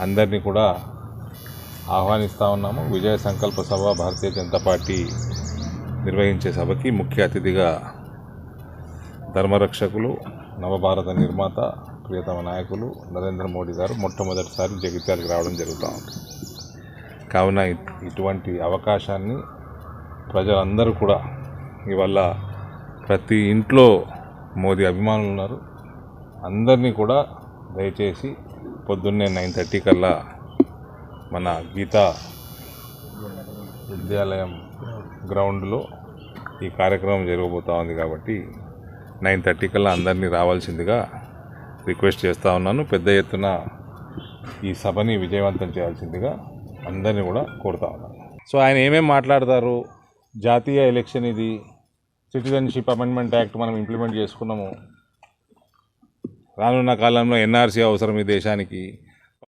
అందరినీ కూడా ఆహ్వానిస్తూ ఉన్నాము. విజయ సంకల్ప సభ భారతీయ జనతా పార్టీ నిర్వహించే సభకి ముఖ్య అతిథిగా ధర్మరక్షకులు నవభారత నిర్మాత ప్రియతమ నాయకులు నరేంద్ర మోడీ గారు మొట్టమొదటిసారి జగిత్యాలకు రావడం జరుగుతూ ఉంది. కావున ఇటువంటి అవకాశాన్ని ప్రజలందరూ కూడా ఇవల్ల ప్రతి ఇంట్లో మోదీ అభిమానులు ఉన్నారు. అందరినీ కూడా దయచేసి పొద్దున్నే నైన్ థర్టీ కల్లా మన గీతా విద్యాలయం గ్రౌండ్లో ఈ కార్యక్రమం జరగబోతూ ఉంది కాబట్టి నైన్ థర్టీ కల్లా అందరినీ రావాల్సిందిగా రిక్వెస్ట్ చేస్తూ ఉన్నాను. పెద్ద ఎత్తున ఈ సభని విజయవంతం చేయాల్సిందిగా అందరినీ కూడా కోరుతా ఉన్నాను సో ఆయన ఏమేమి మాట్లాడతారు? జాతీయ ఎలక్షన్ ఇది సిటిజన్షిప్ అమెండ్మెంట్ యాక్ట్ మనం ఇంప్లిమెంట్ చేసుకున్నాము. రానున్న కాలంలో ఎన్ఆర్సీ అవసరం ఈ దేశానికి.